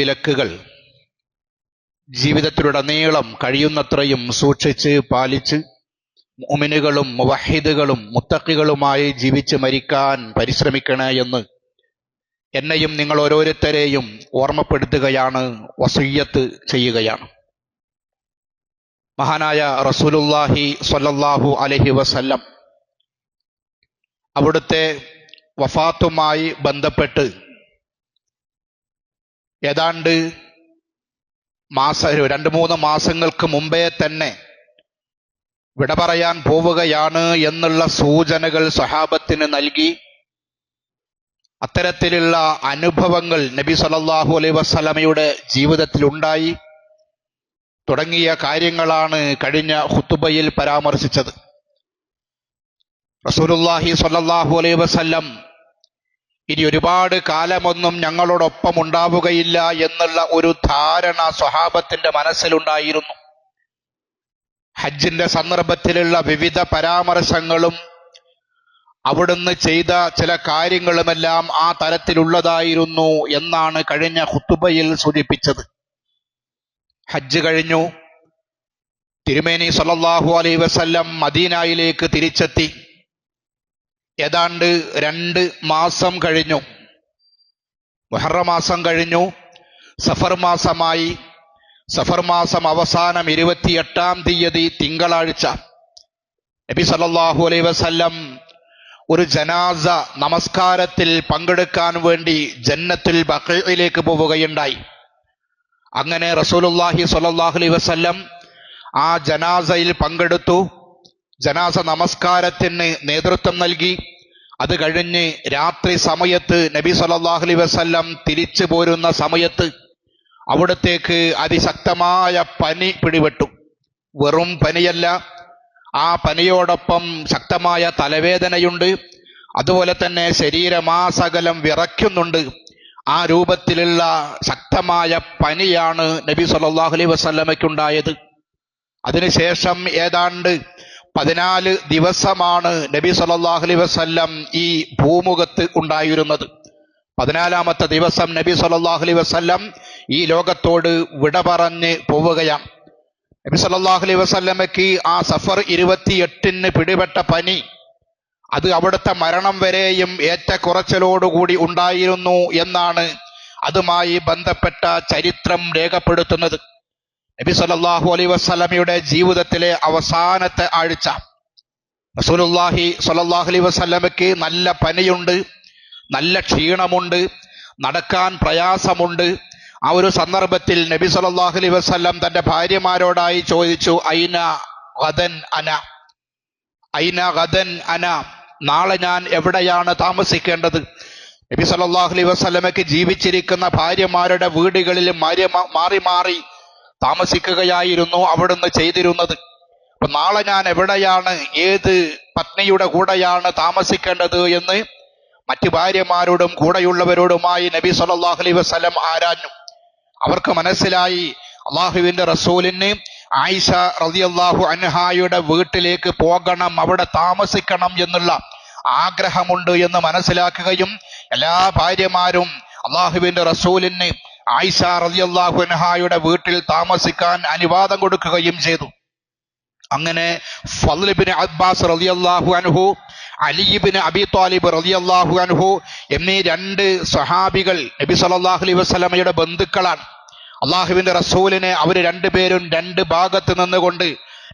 വിലക്കുകൾ. ജീവിതത്തിലുടനീളം കഴിയുന്നത്രയും സൂക്ഷിച്ച് പാലിച്ച് മുഅ്മിനുകളും മുവഹിദുകളും മുത്തക്കികളുമായി ജീവിച്ച് മരിക്കാൻ പരിശ്രമിക്കണേ എന്ന് എന്നെയും നിങ്ങൾ ഓരോരുത്തരെയും ഓർമ്മപ്പെടുത്തുകയാണ് വസയ്യത്ത് ചെയ്യുകയാണ്. മഹാനായ റസൂലുല്ലാഹി സ്വല്ലല്ലാഹു അലഹി വസല്ലം അവിടുത്തെ വഫാത്തുമായി ബന്ധപ്പെട്ട് ഏതാണ്ട് മാസ രണ്ട് മൂന്ന് മാസങ്ങൾക്ക് മുമ്പേ തന്നെ വിട പറയാൻ പോവുകയാണ് എന്നുള്ള സൂചനകൾ സഹാബത്തിന് നൽകി. അത്തരത്തിലുള്ള അനുഭവങ്ങൾ നബി സല്ലല്ലാഹു അലൈഹി വസല്ലമയുടെ ജീവിതത്തിലുണ്ടായി തുടങ്ങിയ കാര്യങ്ങളാണ് കഴിഞ്ഞ ഹുത്തുബയിൽ പരാമർശിച്ചത്. റസൂലുല്ലാഹി സല്ലാഹു അലൈ വസല്ലം ഇനി ഒരുപാട് കാലമൊന്നും ഞങ്ങളോടൊപ്പം ഉണ്ടാവുകയില്ല എന്നുള്ള ഒരു ധാരണ സ്വഹാബത്തിന്റെ മനസ്സിലുണ്ടായിരുന്നു. ഹജ്ജിന്റെ സന്ദർഭത്തിലുള്ള വിവിധ പരാമർശങ്ങളും അവിടുന്ന് ചെയ്ത ചില കാര്യങ്ങളുമെല്ലാം ആ തരത്തിലുള്ളതായിരുന്നു എന്നാണ് കഴിഞ്ഞ ഹുത്തുബയിൽ സൂചിപ്പിച്ചത്. ഹജ്ജ് കഴിഞ്ഞു. തിരുമേനി സല്ലല്ലാഹു അലൈ വസല്ലം മദീനയിലേക്ക് തിരിച്ചെത്തി. ഏതാണ്ട് രണ്ട് മാസം കഴിഞ്ഞു. മാസം കഴിഞ്ഞു. സഫർ മാസമായി. സഫർ മാസം അവസാനം ഇരുപത്തിയെട്ടാം തീയതി തിങ്കളാഴ്ച നബി സല്ലാഹു അലൈ വസല്ലം ഒരു ജനാസ നമസ്കാരത്തിൽ പങ്കെടുക്കാൻ വേണ്ടി ജന്നത്തിൽ ബക്കയിലേക്ക് പോവുകയുണ്ടായി. അങ്ങനെ റസൂലുള്ളാഹി സ്വല്ലല്ലാഹു അലൈ വസല്ലം ആ ജനാസയിൽ പങ്കെടുത്തു. ജനാസ നമസ്കാരത്തിന് നേതൃത്വം നൽകി. അത് കഴിഞ്ഞ് രാത്രി സമയത്ത് നബി സല്ലല്ലാഹു അലൈഹി വസല്ലം തിരിച്ചു പോരുന്ന സമയത്ത് അവിടത്തേക്ക് അതിശക്തമായ പനി പിടിപെട്ടു. വെറും പനിയല്ല ആ പനിയോടൊപ്പം ശക്തമായ തലവേദനയുണ്ട്. അതുപോലെ തന്നെ ശരീരമാസകലം വിറയ്ക്കുന്നുണ്ട്. ആ രൂപത്തിലുള്ള ശക്തമായ പനിയാണ് നബി അലൈഹി വസല്ലമയ്ക്കുണ്ടായത്. അതിനുശേഷം ഏതാണ്ട് പതിനാല് ദിവസമാണ് നബി സല്ലല്ലാഹു അലൈഹി വസല്ലം ഈ ഭൂമുഖത്ത് ഉണ്ടായിരുന്നത്. പതിനാലാമത്തെ ദിവസം നബി സല്ലല്ലാഹു അലൈഹി വസല്ലം ഈ ലോകത്തോട് വിട പറഞ്ഞ് പോവുകയാണ്. നബി സല്ലല്ലാഹു അലൈഹി വസ്ല്ലമയ്ക്ക് ആ സഫർ ഇരുപത്തിയെട്ടിന് പിടിപെട്ട പനി അത് അവിടുത്തെ മരണം വരെയും ഏറ്റക്കുറച്ചിലോടുകൂടി ഉണ്ടായിരുന്നു എന്നാണ് അതുമായി ബന്ധപ്പെട്ട ചരിത്രം രേഖപ്പെടുത്തുന്നത്. നബി സല്ലല്ലാഹു അലൈ വസല്ലമയുടെ ജീവിതത്തിലെ അവസാനത്തെ ആഴ്ച റസൂലുല്ലാഹി സലാഹു അലൈ വസല്ലമയ്ക്ക് നല്ല പനിയുണ്ട് നല്ല ക്ഷീണമുണ്ട് നടക്കാൻ പ്രയാസമുണ്ട്. ആ ഒരു സന്ദർഭത്തിൽ നബി സല്ലല്ലാഹു അലൈ വസ്ലം തന്റെ ഭാര്യമാരോടായി ചോദിച്ചു ഐന ഗദൻ അന? ഐന ഗദൻ അന? നാളെ ഞാൻ എവിടെയാണ് താമസിക്കേണ്ടത്? നബി സല്ലല്ലാഹു അലൈ വസല്ലമയ്ക്ക് ജീവിച്ചിരിക്കുന്ന ഭാര്യമാരുടെ വീടുകളിൽ മാറി മാറി താമസിക്കുകയായിരുന്നു അവിടുന്ന് ചെയ്തിരുന്നത്. അപ്പൊ നാളെ ഞാൻ എവിടെയാണ് ഏത് പത്നിയുടെ കൂടെയാണ് താമസിക്കേണ്ടത് എന്ന് മറ്റു ഭാര്യമാരോടും കൂടെയുള്ളവരോടുമായി നബി സല്ലല്ലാഹു അലൈഹി വസല്ലം ആരാഞ്ഞു. അവർക്ക് മനസ്സിലായി അള്ളാഹുവിന്റെ റസൂലിന് ആയിഷ റളിയല്ലാഹു അൻഹായുടെ വീട്ടിലേക്ക് പോകണം അവിടെ താമസിക്കണം എന്നുള്ള ആഗ്രഹമുണ്ട് എന്ന് മനസ്സിലാക്കുകയും എല്ലാ ഭാര്യമാരും അള്ളാഹുവിന്റെ റസൂലിന് ആയിഷ റളിയല്ലാഹു അൻഹായുടെ വീട്ടിൽ താമസിക്കാൻ അനുവാദം കൊടുക്കുകയും ചെയ്തു. അങ്ങനെ ഫദ്ലിബിന് അബ്ബാസ് റളിയല്ലാഹു അൻഹു അലിബിന് അബി താലിബ് റളിയല്ലാഹു അൻഹു എന്നീ രണ്ട് സഹാബികൾ നബി സല്ലല്ലാഹു അലൈഹി വസല്ലമയുടെ ബന്ധുക്കളാണ്. അള്ളാഹുവിന്റെ റസൂലിനെ അവർ രണ്ടുപേരും രണ്ട് ഭാഗത്ത് നിന്നുകൊണ്ട്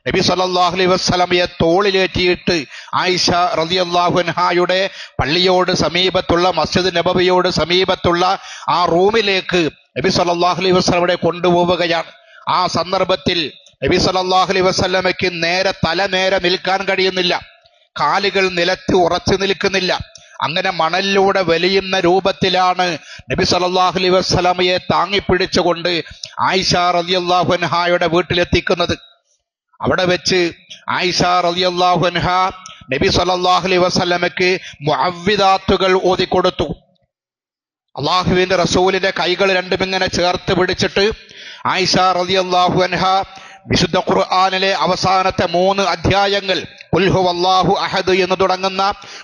നബി സല്ലല്ലാഹു അലൈഹി വസല്ലമയെ തോളിലേറ്റിയിട്ട് ആയിഷ റളിയല്ലാഹു അൻഹായുടെ പള്ളിയോട് സമീപത്തുള്ള മസ്ജിദ് നബബിയോട് സമീപത്തുള്ള ആ റൂമിലേക്ക് നബി സല്ലല്ലാഹു അലൈഹി വസല്ലമയെ കൊണ്ടുപോവുകയാണ്. ആ സന്ദർഭത്തിൽ നബി സല്ലല്ലാഹു അലൈഹി വസല്ലമയ്ക്ക് നേരെ തല നേരെ നിൽക്കാൻ കഴിയുന്നില്ല. കാലുകൾ നിലത്ത് ഉറച്ചു നിൽക്കുന്നില്ല. അങ്ങനെ മണലിലൂടെ വലിയുന്ന രൂപത്തിലാണ് നബി സല്ലല്ലാഹു അലൈഹി വസല്ലമയെ താങ്ങിപ്പിടിച്ചുകൊണ്ട് ആയിഷ റളിയല്ലാഹു അൻഹായുടെ വീട്ടിലെത്തിക്കുന്നത്. അവിടെ വെച്ച് ആയിഷ അൻഹ നബി സല്ലല്ലാഹു അലൈഹി വസല്ലമയ്ക്ക് മുഅവ്വിദാത്തുകൾ ഓതിക്കൊടുത്തു. അള്ളാഹുവിന്റെ റസൂലിന്റെ കൈകൾ രണ്ടും ഇങ്ങനെ ചേർത്ത് പിടിച്ചിട്ട് ആയിഷ റളിയല്ലാഹു അൻഹ വിശുദ്ധ ഖുർആാനിലെ അവസാനത്തെ മൂന്ന് അധ്യായങ്ങൾ ഖുൽ അള്ളാഹു അഹദ് എന്ന് തുടങ്ങുന്ന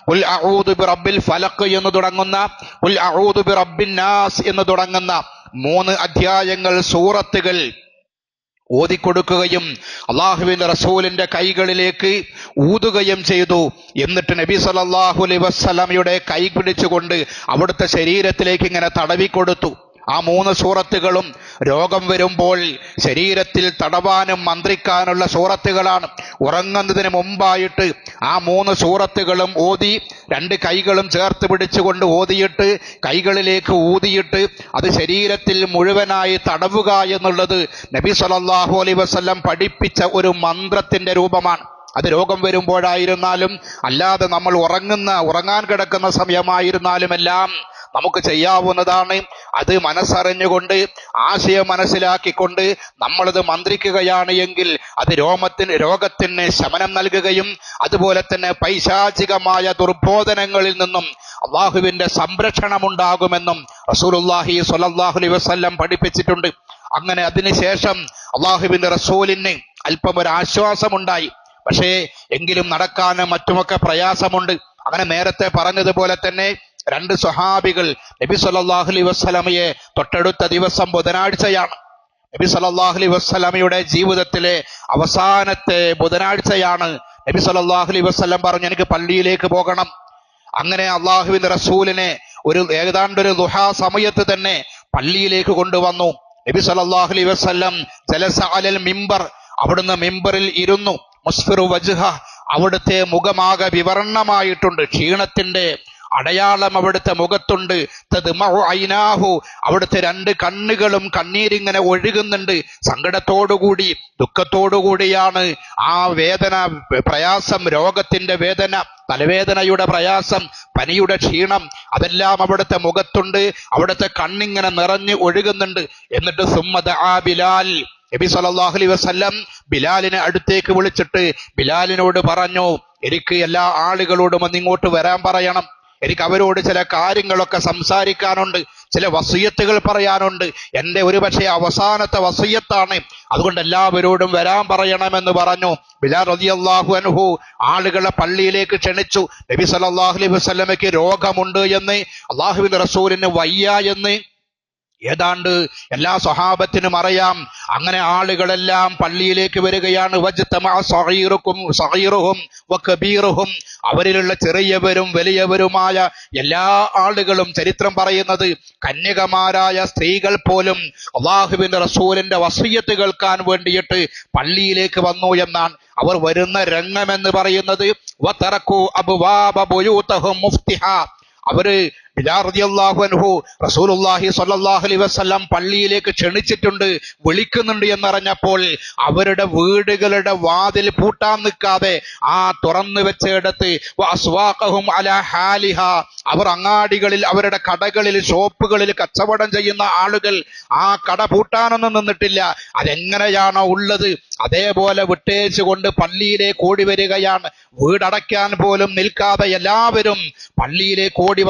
ഖുൽ അഊദു ബിറബ്ബിൽ ഫലഖ് എന്ന് തുടങ്ങുന്ന ഖുൽ അഊദു ബിറബ്ബിൻ നാസ് എന്ന് തുടങ്ങുന്ന മൂന്ന് അധ്യായങ്ങൾ സൂറത്തുകൾ ഓതിക്കൊടുക്കുകയും അള്ളാഹുവിന്റെ റസൂലിന്റെ കൈകളിലേക്ക് ഊതുകയും ചെയ്തു. എന്നിട്ട് നബി സല്ലല്ലാഹു അലൈഹി വസ്സലമയുടെ കൈ പിടിച്ചുകൊണ്ട് അവിടുത്തെ ശരീരത്തിലേക്ക് ഇങ്ങനെ തടവിക്കൊടുത്തു. ആ മൂന്ന് സൂറത്തുകളും രോഗം വരുമ്പോൾ ശരീരത്തിൽ തടവാനും മന്ത്രിക്കാനുള്ള സൂറത്തുകളാണ്. ഉറങ്ങുന്നതിന് മുമ്പായിട്ട് ആ മൂന്ന് സൂറത്തുകളും ഓതി രണ്ട് കൈകളും ചേർത്ത് പിടിച്ചുകൊണ്ട് ഓതിയിട്ട് കൈകളിലേക്ക് ഊതിയിട്ട് അത് ശരീരത്തിൽ മുഴുവനായി തടവുക എന്നുള്ളത് നബി സലല്ലാഹു അലൈ വസല്ലം പഠിപ്പിച്ച ഒരു മന്ത്രത്തിന്റെ രൂപമാണ്. അത് രോഗം വരുമ്പോഴായിരുന്നാലും അല്ലാതെ നമ്മൾ ഉറങ്ങുന്ന ഉറങ്ങാൻ കിടക്കുന്ന സമയമായിരുന്നാലും എല്ലാം നമുക്ക് ചെയ്യാവുന്നതാണ്. അത് മനസ്സറിഞ്ഞുകൊണ്ട് ആശയം മനസ്സിലാക്കിക്കൊണ്ട് നമ്മളത് മന്ത്രിക്കുകയാണ് എങ്കിൽ അത് രോമത്തിന് രോഗത്തിന് ശമനം നൽകുകയും അതുപോലെ തന്നെ പൈശാചികമായ ദുർബോധനങ്ങളിൽ നിന്നും അള്ളാഹുവിന്റെ സംരക്ഷണമുണ്ടാകുമെന്നും റസൂലുല്ലാഹി സ്വല്ലല്ലാഹു അലൈഹി വസല്ലം പഠിപ്പിച്ചിട്ടുണ്ട്. അങ്ങനെ അതിനുശേഷം അള്ളാഹുവിന്റെ റസൂലിന് അല്പം ഒരു ആശ്വാസമുണ്ടായി. പക്ഷേ എങ്കിലും നടക്കാനും മറ്റുമൊക്കെ പ്രയാസമുണ്ട്. അങ്ങനെ നേരത്തെ പറഞ്ഞതുപോലെ തന്നെ രണ്ട് സ്വഹാബികൾ നബി സല്ലല്ലാഹു അലൈഹി വസ്സലമയെ തൊട്ടടുത്ത ദിവസം ബുധനാഴ്ചയാണ്. നബി സല്ലല്ലാഹു അലൈഹി വസ്സലമയുടെ ജീവിതത്തിലെ അവസാനത്തെ ബുധനാഴ്ചയാണ് നബി സല്ലല്ലാഹു അലൈഹി വസ്ലം പറഞ്ഞു എനിക്ക് പള്ളിയിലേക്ക് പോകണം. അങ്ങനെ അള്ളാഹുവിന്റെ റസൂലിനെ ഒരു ഏതാണ്ട് ഒരു ദുഹാ സമയത്ത് തന്നെ പള്ളിയിലേക്ക് കൊണ്ടുവന്നു. നബി സല്ലല്ലാഹു അലൈഹി വസല്ലം ജലസാലൽ മിമ്പർ അവിടുന്ന് മിമ്പറിൽ ഇരുന്നു. മുസ്ഫിറു വജ്ഹ അവിടുത്തെ മുഖമാകെ വിവരണമായിട്ടുണ്ട്. ക്ഷീണത്തിന്റെ അടയാളം അവിടുത്തെ മുഖത്തുണ്ട്. ഐനാഹു. അവിടുത്തെ രണ്ട് കണ്ണുകളും കണ്ണീരിങ്ങനെ ഒഴുകുന്നുണ്ട്. സങ്കടത്തോടുകൂടി ദുഃഖത്തോടുകൂടിയാണ് ആ വേദന പ്രയാസം രോഗത്തിന്റെ വേദന തലവേദനയുടെ പ്രയാസം പനിയുടെ ക്ഷീണം അതെല്ലാം അവിടുത്തെ മുഖത്തുണ്ട്. അവിടുത്തെ കണ്ണിങ്ങനെ നിറഞ്ഞ് ഒഴുകുന്നുണ്ട്. എന്നിട്ട് സുമ്മദ ആ ബിലാൽ. നബി സല്ലല്ലാഹു അലൈഹി വസല്ലം ബിലാലിനെ അടുത്തേക്ക് വിളിച്ചിട്ട് ബിലാലിനോട് പറഞ്ഞു എനിക്ക് എല്ലാ ആളുകളോടും ഒന്ന് ഇങ്ങോട്ട് വരാൻ പറയണം. എനിക്ക് അവരോട് ചില കാര്യങ്ങളൊക്കെ സംസാരിക്കാനുണ്ട് ചില വസീയത്തുകൾ പറയാനുണ്ട്. എന്റെ ഒരുപക്ഷെ അവസാനത്തെ വസീയത്താണ്. അതുകൊണ്ട് എല്ലാവരോടും വരാൻ പറയണമെന്ന് പറഞ്ഞു. ബിലാൽ അള്ളാഹു അനുഹു ആളുകളെ പള്ളിയിലേക്ക് ക്ഷണിച്ചു. നബി സല്ലല്ലാഹു അലൈഹി വസ്ലമയ്ക്ക് രോഗമുണ്ട് എന്ന് അള്ളാഹുബിൻ റസൂലിന് വയ്യ എന്ന് ഏതാണ്ട് എല്ലാ സ്വഹാബത്തിനും അറിയാം. അങ്ങനെ ആളുകളെല്ലാം പള്ളിയിലേക്ക് വരികയാണ്. അവരിലുള്ള ചെറിയവരും വലിയവരുമായ എല്ലാ ആളുകളും ചരിത്രം പറയുന്നത് കന്യകമാരായ സ്ത്രീകൾ പോലും അള്ളാഹുവിന്റെ റസൂലിന്റെ വസീയത്ത് കേൾക്കാൻ വേണ്ടിയിട്ട് പള്ളിയിലേക്ക് വന്നു എന്നാണ് അവർ വരുന്ന രംഗമെന്ന് പറയുന്നത്. അവർ വസല്ലം പള്ളിയിലേക്ക് ക്ഷണിച്ചിട്ടുണ്ട് വിളിക്കുന്നുണ്ട് എന്നറിഞ്ഞപ്പോൾ അവരുടെ വീടുകളുടെ വാതിൽ പൂട്ടാൻ നിൽക്കാതെ ആ തുറന്നു വെച്ചെടുത്ത് ഹാലിഹ അവർ അങ്ങാടികളിൽ അവരുടെ കടകളിൽ ഷോപ്പുകളിൽ കച്ചവടം ചെയ്യുന്ന ആളുകൾ ആ കട പൂട്ടാനൊന്നും നിന്നിട്ടില്ല. അതെങ്ങനെയാണോ ഉള്ളത്? അതേപോലെ വിട്ടേച്ചുകൊണ്ട് പള്ളിയിലേക്ക് ഓടി വരികയാണ്. വീടടയ്ക്കാൻ പോലും നിൽക്കാതെ എല്ലാവരും പള്ളിയിലേക്ക് ഓടി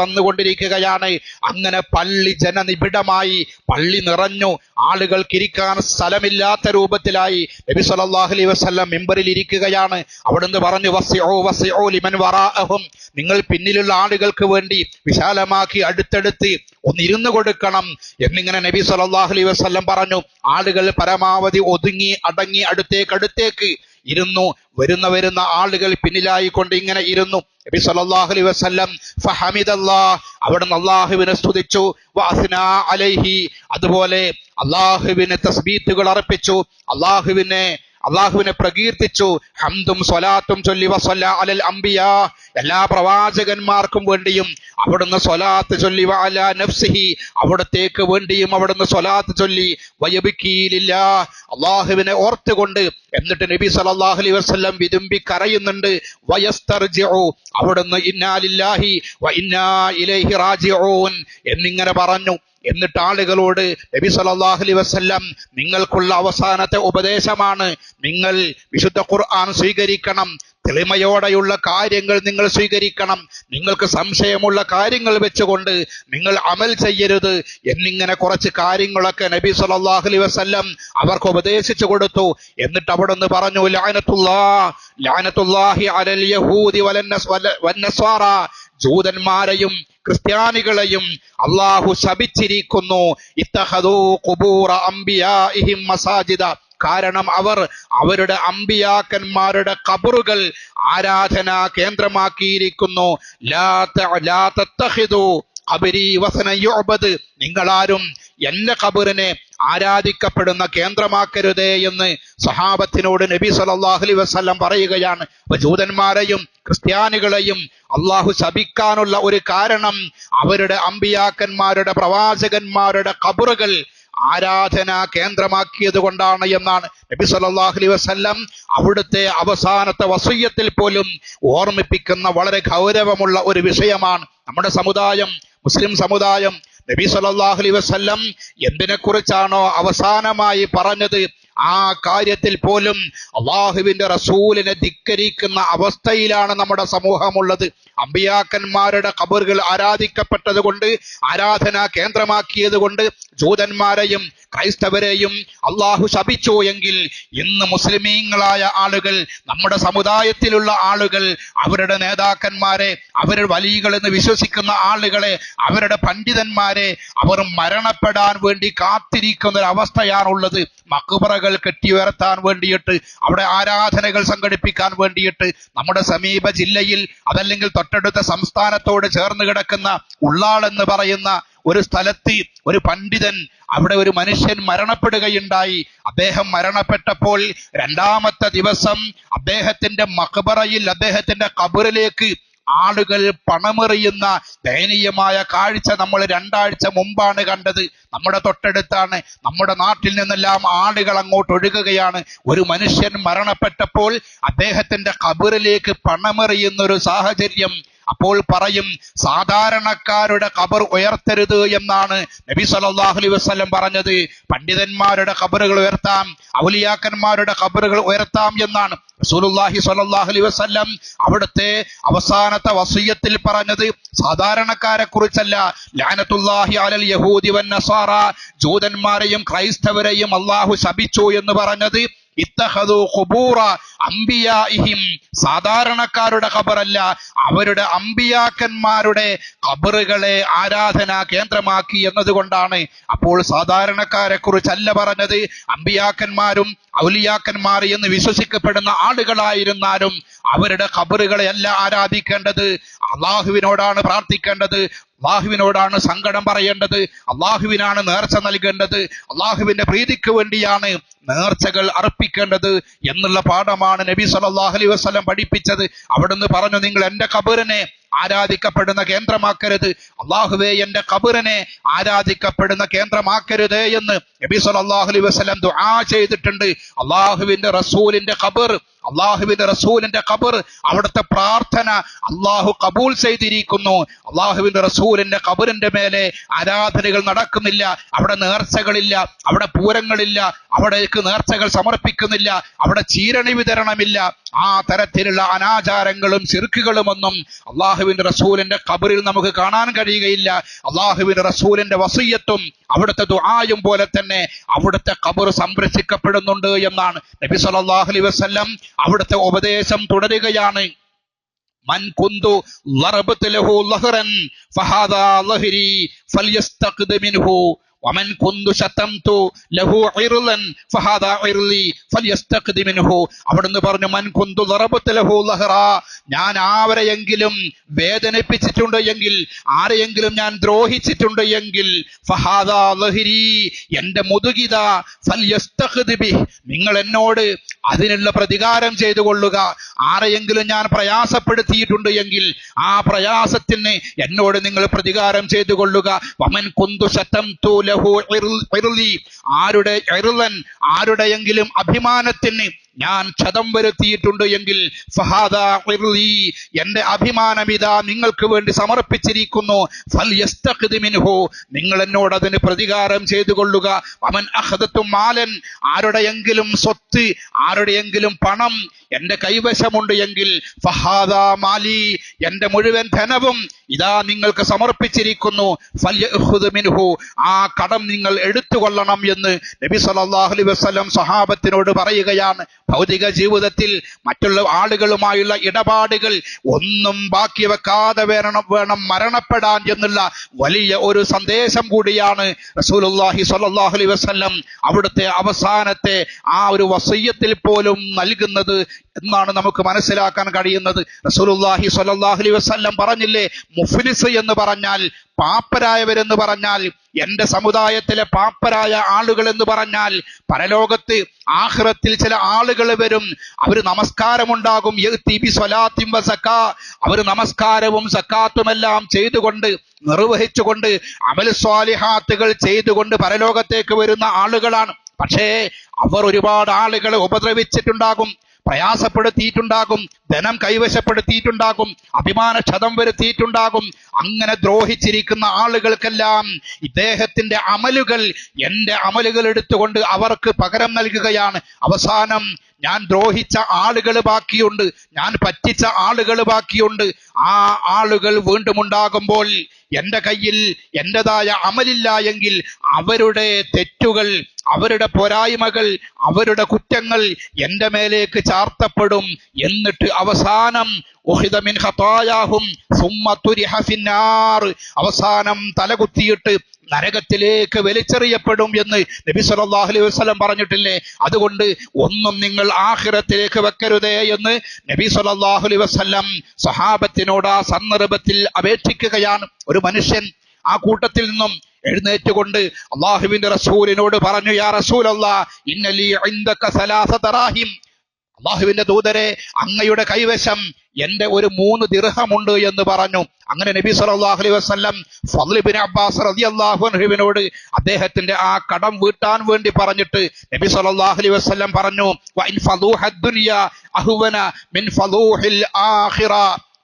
വന്നുകൊണ്ടിരിക്കുകയാണ് അങ്ങനെ പള്ളി ജനനിബിഡമായി പള്ളി നിറഞ്ഞു. ആളുകൾക്കിരിക്കാൻ സ്ഥലമില്ലാത്ത രൂപത്തിലായി നബി സല്ലല്ലാഹു അലൈഹി വസല്ലം മിമ്പറിൽ ഇരിക്കുകയാണ്. അവിടുന്ന് പറഞ്ഞു വസിഉ വസിഉ ലിമൻ വറാഅഹും. നിങ്ങൾ പിന്നിലുള്ള ആളുകൾക്ക് വേണ്ടി വിശാലമാക്കി അടുത്തടുത്ത് ഒന്നിരുന്നു കൊടുക്കണം എന്നിങ്ങനെ നബി സല്ലല്ലാഹു അലൈഹി വസല്ലം പറഞ്ഞു. ആളുകൾ പരമാവധി ഒതുങ്ങി അടങ്ങി അടുത്തേക്ക് അടുത്തേക്ക്. ഇരുന്നു. വരുന്ന വരുന്ന ആളുകൾ പിന്നിലായി കൊണ്ട് ഇങ്ങനെ ഇരുന്നു. നബി സല്ലല്ലാഹു അലൈഹി വസല്ലം ഫഹമിദല്ലാഹ് അവിടുന്ന് അള്ളാഹുവിനെ സ്തുതിച്ചു. വഅസ്നാ അലൈഹി. അതുപോലെ അള്ളാഹുവിനെ തസ്ബീത്തുകൾ അർപ്പിച്ചു. അള്ളാഹുവിനെ അള്ളാഹുവിനെ പ്രകീർത്തിച്ചു. ഹംദും സ്വലാത്തും ചൊല്ലി വസല്ല അലൽ അംബിയാ. എല്ലാ പ്രവാചകന്മാർക്കും വേണ്ടിയും അവിടുന്ന് സ്വലാത്ത് ചൊല്ലി വാല നഫ്സിഹി. അവിടത്തേക്ക് വേണ്ടിയും അവിടുന്ന് സ്വലാത്ത് ചൊല്ലി വയബിക്കിയിലില്ല അള്ളാഹുവിനെ ഓർത്തുകൊണ്ട് എന്നിട്ട് നബി സല്ലല്ലാഹു അലൈഹി വസല്ലം വിതുമ്പി കരയുന്നുണ്ട് വയസ്തർജിഉ. അവിടുന്ന് ഇന്നാലില്ലാഹി വ ഇലൈഹി റാജിഊൻ. എന്നിങ്ങനെ പറഞ്ഞു. എന്നിട്ട് ആളുകളോട് നബി വസ്ല്ലം വസല്ലം നിങ്ങൾക്കുള്ള അവസാനത്തെ ഉപദേശമാണ്. നിങ്ങൾ വിശുദ്ധ ഖുർആൻ സ്വീകരിക്കണം. തെളിമയോടെയുള്ള കാര്യങ്ങൾ നിങ്ങൾ സ്വീകരിക്കണം. നിങ്ങൾക്ക് സംശയമുള്ള കാര്യങ്ങൾ വെച്ചുകൊണ്ട് നിങ്ങൾ അമൽ ചെയ്യരുത് എന്നിങ്ങനെ കുറച്ച് കാര്യങ്ങളൊക്കെ നബി സല്ലല്ലാഹു അലൈഹി വസല്ലം അവർക്ക് ഉപദേശിച്ചു കൊടുത്തു. എന്നിട്ട് അവിടെ നിന്ന് പറഞ്ഞു ലാനത്തുല്ലാ ലാനത്തുല്ലാഹി അലൽ യഹൂദി ജൂതന്മാരെയും ക്രിസ്ത്യാനികളെയും അള്ളാഹു ശപിച്ചിരിക്കുന്നു. ഇത്തഹദൂ ഖുബൂറ അംബിയാഇഹിം മസാജിദ. കാരണം അവർ അവരുടെ അമ്പിയാക്കന്മാരുടെ കബറുകൾ ആരാധനാ കേന്ദ്രമാക്കിയിരിക്കുന്നു. നിങ്ങളാരും എന്റെ ഖബറിനെ ആരാധിക്കപ്പെടുന്ന കേന്ദ്രമാക്കരുതേ എന്ന് സഹാബത്തിനോട് നബി സല്ലല്ലാഹു അലൈഹി വസല്ലം പറയുകയാണ്. അപ്പൊ ജൂതന്മാരെയും ക്രിസ്ത്യാനികളെയും അള്ളാഹു ശപിക്കാനുള്ള ഒരു കാരണം അവരുടെ അമ്പിയാക്കന്മാരുടെ പ്രവാചകന്മാരുടെ ഖബറുകൾ ആരാധനാ കേന്ദ്രമാക്കിയത് കൊണ്ടാണ് എന്നാണ് നബി സല്ലല്ലാഹു വസ്ല്ലം അവിടുത്തെ അവസാനത്തെ വസയ്യത്തിൽ പോലും ഓർമ്മിപ്പിക്കുന്ന വളരെ ഗൗരവമുള്ള ഒരു വിഷയമാണ് നമ്മുടെ സമുദായം മുസ്ലിം സമുദായം. നബി സല്ലല്ലാഹു വസ്ല്ലം വസല്ലം എന്തിനെ കുറിച്ചാണോ അവസാനമായി പറഞ്ഞത്? ആ കാര്യത്തിൽ പോലും അള്ളാഹുവിന്റെ റസൂലിനെ ധിക്കരിക്കുന്ന അവസ്ഥയിലാണ് നമ്മുടെ സമൂഹമുള്ളത്. അമ്പിയാക്കന്മാരുടെ കബറുകൾ ആരാധിക്കപ്പെട്ടത് കൊണ്ട് ആരാധന കേന്ദ്രമാക്കിയത് കൊണ്ട് ജൂതന്മാരെയും ക്രൈസ്തവരെയും അള്ളാഹു ശപിച്ചു എങ്കിൽ ഇന്ന് മുസ്ലിമീങ്ങളായ ആളുകൾ നമ്മുടെ സമുദായത്തിലുള്ള ആളുകൾ അവരുടെ നേതാക്കന്മാരെ അവരുടെ വലികൾ എന്ന് വിശ്വസിക്കുന്ന ആളുകളെ അവരുടെ പണ്ഡിതന്മാരെ അവർ മരണപ്പെടാൻ വേണ്ടി കാത്തിരിക്കുന്ന ഒരു അവസ്ഥയാണുള്ളത് മക്കുപറകൾ കെട്ടിയുയർത്താൻ വേണ്ടിയിട്ട് അവിടെ ആരാധനകൾ സംഘടിപ്പിക്കാൻ വേണ്ടിയിട്ട് നമ്മുടെ സമീപ ജില്ലയിൽ അതല്ലെങ്കിൽ തൊട്ടടുത്ത സംസ്ഥാനത്തോട് ചേർന്ന് കിടക്കുന്ന ഉള്ളാൾ എന്ന് പറയുന്ന ഒരു സ്ഥലത്ത് ഒരു പണ്ഡിതൻ അവിടെ ഒരു മനുഷ്യൻ മരണപ്പെടുകയുണ്ടായി. അദ്ദേഹം മരണപ്പെട്ടപ്പോൾ രണ്ടാമത്തെ ദിവസം അദ്ദേഹത്തിന്റെ മക്ബറയിൽ അദ്ദേഹത്തിന്റെ കബറിലേക്ക് ആളുകൾ പണമെറിയുന്ന ദയനീയമായ കാഴ്ച നമ്മൾ രണ്ടാഴ്ച മുമ്പാണ് കണ്ടത്. നമ്മുടെ തൊട്ടടുത്താണ് നമ്മുടെ നാട്ടിൽ നിന്നെല്ലാം ആളുകൾ അങ്ങോട്ട് ഒഴുകുകയാണ്. ഒരു മനുഷ്യൻ മരണപ്പെട്ടപ്പോൾ അദ്ദേഹത്തിന്റെ കബറിലേക്ക് പണമെറിയുന്ന ഒരു സാഹചര്യം അപ്പോൾ പറയും സാധാരണക്കാരുടെ ഖബർ ഉയർത്തരുത് എന്നാണ് നബി സല്ലല്ലാഹു അലൈഹി വസല്ലം പറഞ്ഞത്. പണ്ഡിതന്മാരുടെ ഖബറുകൾ ഉയർത്താം ഔലിയാക്കന്മാരുടെ ഖബറുകൾ ഉയർത്താം എന്നാണ് റസൂലുള്ളാഹി സ്വല്ലല്ലാഹു അലൈഹി വസല്ലം അവിടുത്തെ അവസാനത്തെ വസിയത്തിൽ പറഞ്ഞത്. സാധാരണക്കാരെ കുറിച്ചല്ല ലാനത്തുല്ലാഹി അലൽ യഹൂദി വൻ നസാറ ജൂതന്മാരെയും ക്രൈസ്തവരെയും അള്ളാഹു ശപിച്ചു എന്ന് പറഞ്ഞത്. സാധാരണക്കാരുടെ ഖബറല്ല അവരുടെ അമ്പിയാക്കന്മാരുടെ ഖബറുകളെ ആരാധനാ കേന്ദ്രമാക്കി എന്നതുകൊണ്ടാണ് അപ്പോൾ സാധാരണക്കാരെ കുറിച്ചല്ല പറഞ്ഞത്. അമ്പിയാക്കന്മാരും ഔലിയാക്കന്മാർ എന്ന് വിശ്വസിക്കപ്പെടുന്ന ആളുകളായിരുന്നാലും അവരുടെ ഖബറുകളെ അല്ല ആരാധിക്കേണ്ടത്. അള്ളാഹുവിനോടാണ് പ്രാർത്ഥിക്കേണ്ടത്. അള്ളാഹുവിനോടാണ് സങ്കടം പറയേണ്ടത്. അള്ളാഹുവിനാണ് നേർച്ച നൽകേണ്ടത്. അള്ളാഹുവിന്റെ പ്രീതിക്ക് വേണ്ടിയാണ് നേർച്ചകൾ അർപ്പിക്കേണ്ടത് എന്നുള്ള പാഠമാണ് നബി സല്ലല്ലാഹു അലൈഹി വസല്ലം പഠിപ്പിച്ചത്. അവിടുന്ന് പറഞ്ഞു നിങ്ങൾ എന്റെ കബറിനെ ആരാധിക്കപ്പെടുന്ന കേന്ദ്രമാക്കരുത്. അള്ളാഹുവേ എന്റെ കബറിനെ ആരാധിക്കപ്പെടുന്ന കേന്ദ്രമാക്കരുതേ എന്ന് നബി സല്ലല്ലാഹു അലൈഹി വസല്ലം ദുആ ചെയ്തിട്ടുണ്ട്. അള്ളാഹുവിന്റെ റസൂലിന്റെ ഖബർ അള്ളാഹുവിന്റെ റസൂലിന്റെ ഖബർ അവിടുത്തെ പ്രാർത്ഥന അള്ളാഹു കബൂൽ ചെയ്തിരിക്കുന്നു. അള്ളാഹുവിന്റെ റസൂലിന്റെ ഖബറിന്റെ മേലെ ആരാധനകൾ നടക്കുന്നില്ല അവിടെ നേർച്ചകളില്ല അവിടെ പൂരങ്ങളില്ല അവിടേക്ക് നേർച്ചകൾ സമർപ്പിക്കുന്നില്ല അവിടെ ചീരണി വിതരണമില്ല. ആ തരത്തിലുള്ള അനാചാരങ്ങളും ചെറുക്കുകളുമൊന്നും അള്ളാഹുവിന്റെ റസൂലിന്റെ ഖബറിൽ നമുക്ക് കാണാൻ കഴിയുകയില്ല. അള്ളാഹുവിന്റെ റസൂലിന്റെ വസീയത്തും അവിടുത്തെ ദുആയും പോലെ തന്നെ അവിടുത്തെ ഖബർ സംരക്ഷിക്കപ്പെടുന്നുണ്ട് എന്നാണ് നബി സല്ലല്ലാഹു അലൈഹി വസല്ലം അവിടുത്തെ ഉപദേശം തുടരുകയാണ്. മൻ വമൻ കുന്തു ശതംതു ലഹു ഇർലൻ ഫഹാദാ ഇർലി ഫൽയസ്തഖ്ദ് മിൻഹു അവിടുന്ന് പറഞ്ഞു മൻ കുന്തു ضربت ലഹു ظهرا ഞാൻ ആരെയെങ്കിലും വേദനിപ്പിച്ചിട്ടുണ്ട് എങ്കിൽ ആരെയെങ്കിലും ഞാൻ ദ്രോഹിച്ചിട്ടുണ്ട് എങ്കിൽ ഫഹാദാ ലഹരി. എന്റെ മുതുകിത ഫൽയസ്തഖ്ദ് ബിഹ്. നിങ്ങൾ എന്നോട് അതിനുള്ള പ്രതികാരം ചെയ്തു കൊള്ളുക. ആരെയെങ്കിലും ഞാൻ പ്രയാസപ്പെടുത്തിയിട്ടുണ്ട് എങ്കിൽ ആ പ്രയാസത്തിന് എന്നോട് നിങ്ങൾ പ്രതികാരം ചെയ്തു കൊള്ളുക. വമൻ കുന്തു ശതം ഇർലി ആരുടെ ഇർലൻ ആരുടെയെങ്കിലും അഭിമാനത്തിന് ഞാൻ ക്ഷതം വരുത്തിയിട്ടുണ്ട് എങ്കിൽ എന്റെ അഭിമാനം ഇതാ നിങ്ങൾക്ക് വേണ്ടി സമർപ്പിച്ചിരിക്കുന്നു. നിങ്ങൾ എന്നോട് അതിന് പ്രതികാരം ചെയ്തു കൊള്ളുക അവൻ അഹദത്തും മാലൻ. ആരുടെയെങ്കിലും സ്വത്ത് ആരുടെയെങ്കിലും പണം എന്റെ കൈവശമുണ്ട് എങ്കിൽ ഫഹാദാ മാലി എന്റെ മുഴുവൻ ധനവും ഇതാ നിങ്ങൾക്ക് സമർപ്പിച്ചിരിക്കുന്നു. മിൻഹു ആ കടം നിങ്ങൾ എടുത്തുകൊള്ളണം എന്ന് നബി സല്ലല്ലാഹു അലൈഹി വസല്ലം സഹാബത്തിനോട് പറയുകയാണ്. ഭൗതിക ജീവിതത്തിൽ മറ്റുള്ള ആളുകളുമായുള്ള ഇടപാടുകൾ ഒന്നും ബാക്കി വെക്കാതെ വേണം വേണം മരണപ്പെടാൻ എന്നുള്ള വലിയ ഒരു സന്ദേശം കൂടിയാണ് റസൂലുള്ളാഹി സ്വല്ലല്ലാഹു അലൈഹി വസല്ലം അവിടുത്തെ അവസാനത്തെ ആ ഒരു വസയ്യത്തിൽ പോലും നൽകുന്നത് എന്നാണ് നമുക്ക് മനസ്സിലാക്കാൻ കഴിയുന്നത്. റസൂലുള്ളാഹി സ്വല്ലല്ലാഹു അലൈഹി വസല്ലം പറഞ്ഞില്ലേ മുഫ്ലിസ് എന്ന് പറഞ്ഞാൽ പാപ്പരായവരെന്ന് പറഞ്ഞാൽ എന്റെ സമുദായത്തിലെ പാപ്പരായ ആളുകൾ എന്ന് പറഞ്ഞാൽ പരലോകത്ത് ആഹ്റത്തിൽ ചില ആളുകൾ വരും. അവർ നമസ്കാരമുണ്ടാകും. അവർ നമസ്കാരവും സക്കാത്തുമെല്ലാം ചെയ്തുകൊണ്ട് നിർവഹിച്ചുകൊണ്ട് അമൽ സ്വാലിഹാത്തുകൾ ചെയ്തുകൊണ്ട് പരലോകത്തേക്ക് വരുന്ന ആളുകളാണ്. പക്ഷേ അവർ ഒരുപാട് ആളുകളെ ഉപദ്രവിച്ചിട്ടുണ്ടാകും. പ്രയാസപ്പെടുത്തിയിട്ടുണ്ടാകും ധനം കൈവശപ്പെടുത്തിയിട്ടുണ്ടാകും അഭിമാന ക്ഷതം വരുത്തിയിട്ടുണ്ടാകും. അങ്ങനെ ദ്രോഹിച്ചിരിക്കുന്ന ആളുകൾക്കെല്ലാം ഇദ്ദേഹത്തിന്റെ അമലുകൾ എന്റെ അമലുകൾ എടുത്തുകൊണ്ട് അവർക്ക് പകരം നൽകുകയാണ്. അവസാനം ഞാൻ ദ്രോഹിച്ച ആളുകൾ ബാക്കിയുണ്ട്. ഞാൻ പറ്റിച്ച ആളുകൾ ബാക്കിയുണ്ട്. ആ ആളുകൾ വീണ്ടും ഉണ്ടാകുമ്പോൾ എന്റെ കയ്യിൽ എന്റേതായ അമലില്ല എങ്കിൽ അവരുടെ തെറ്റുകൾ അവരുടെ പോരായ്മകൾ അവരുടെ കുറ്റങ്ങൾ എന്റെ മേലേക്ക് ചാർത്തപ്പെടും. എന്നിട്ട് അവസാനം അവസാനം തലകുത്തിയിട്ട് നരകത്തിലേക്ക് വലിച്ചെറിയപ്പെടും എന്ന് നബി സല്ലല്ലാഹു അലൈഹി വസല്ലം പറഞ്ഞിട്ടില്ലേ? അതുകൊണ്ട് ഒന്നും നിങ്ങൾ ആഖിറത്തിലേക്ക് വെക്കരുതേ എന്ന് നബി സല്ലല്ലാഹു അലൈഹി വസല്ലം സഹാബത്തിനോട് ആ സന്ദർഭത്തിൽ അപേക്ഷിക്കുകയാണ്. ഒരു മനുഷ്യൻ ആ കൂട്ടത്തിൽ നിന്നും എഴുന്നേറ്റുകൊണ്ട് അള്ളാഹുവിന്റെ റസൂലിനോട് പറഞ്ഞു യാ റസൂലല്ലാ ഇന്നലി ഇൻദക സലാസ തറാഹിം അള്ളാഹുവിന്റെ ദൂതരെ അങ്ങയുടെ കൈവശം എന്റെ ഒരു മൂന്ന് ദിർഹമുണ്ട് എന്ന് പറഞ്ഞു. അങ്ങനെ നബി സല്ലല്ലാഹു അലൈഹി വസല്ലം ഫദ്ൽ ഇബ്നു അബ്ബാസ് റളിയല്ലാഹു അൻഹുവിനോട് അദ്ദേഹത്തിന്റെ ആ കടം വീട്ടാൻ വേണ്ടി പറഞ്ഞിട്ട് നബി സല്ലല്ലാഹു അലൈഹി വസല്ലം പറഞ്ഞു മിൻ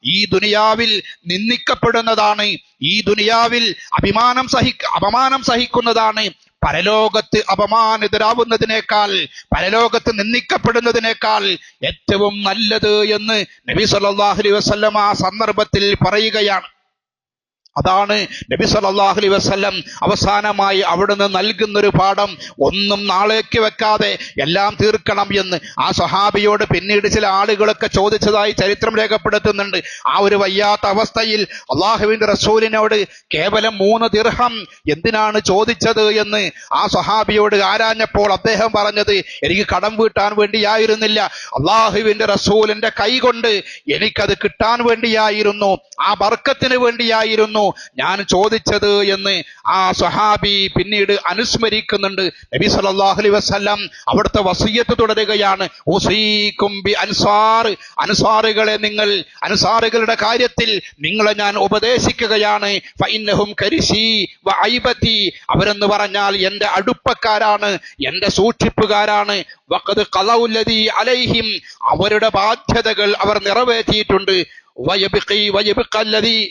ഈ ദുനിയാവിൽ നിന്ദിക്കപ്പെടുന്നതാണ് ഈ ദുനിയാവിൽ അഭിമാനം സഹി അപമാനം സഹിക്കുന്നതാണ് പരലോകത്ത് അപമാനിതരാവുന്നതിനേക്കാൾ പരലോകത്ത് നിന്ദിക്കപ്പെടുന്നതിനേക്കാൾ ഏറ്റവും നല്ലത് എന്ന് നബി സല്ലല്ലാഹു അലൈഹി വസല്ലമ ആ സന്ദർഭത്തിൽ പറയുകയാണ്. അതാണ് നബി സല്ലല്ലാഹു അലൈഹി വസല്ലം അവസാനമായി അവിടുന്ന് നൽകുന്ന ഒരു പാഠം. ഒന്നും നാളേക്ക് വെക്കാതെ എല്ലാം തീർക്കണം എന്ന് ആ സഹാബിയോട് പിന്നീട് ചില ആളുകളൊക്കെ ചോദിച്ചതായി ചരിത്രം രേഖപ്പെടുത്തുന്നുണ്ട്. ആ ഒരു വയ്യാത്ത അവസ്ഥയിൽ അള്ളാഹുവിന്റെ റസൂലിനോട് കേവലം മൂന്ന് ദിർഹം എന്തിനാണ് ചോദിച്ചത് എന്ന് ആ സഹാബിയോട് ആരാഞ്ഞപ്പോൾ അദ്ദേഹം പറഞ്ഞത് എനിക്ക് കടം വീട്ടാൻ വേണ്ടിയായിരുന്നില്ല. അള്ളാഹുവിന്റെ റസൂലിന്റെ കൈ കൊണ്ട് എനിക്കത് കിട്ടാൻ വേണ്ടിയായിരുന്നു. ആ ബർക്കത്തിന് വേണ്ടിയായിരുന്നു. ഞാൻ ചോദിച്ചത് എന്ന് ആ സ്വഹാബി പിന്നീട് അനുസ്മരിക്കുന്നുണ്ട്. നബി സല്ലല്ലാഹു അലൈഹി വസല്ലം അവിടുത്തെ വസീയത്ത് തുടരുകയാണ്. അനുസാറുകളെ നിങ്ങൾ അനുസാറുകളുടെ കാര്യത്തിൽ നിങ്ങളെ ഞാൻ ഉപദേശിക്കുകയാണ്. അവരെന്ന് പറഞ്ഞാൽ എന്റെ അടുപ്പക്കാരാണ് എന്റെ സൂക്ഷിപ്പുകാരാണ്. അവരുടെ ബാധ്യതകൾ അവർ നിറവേറ്റിയിട്ടുണ്ട്.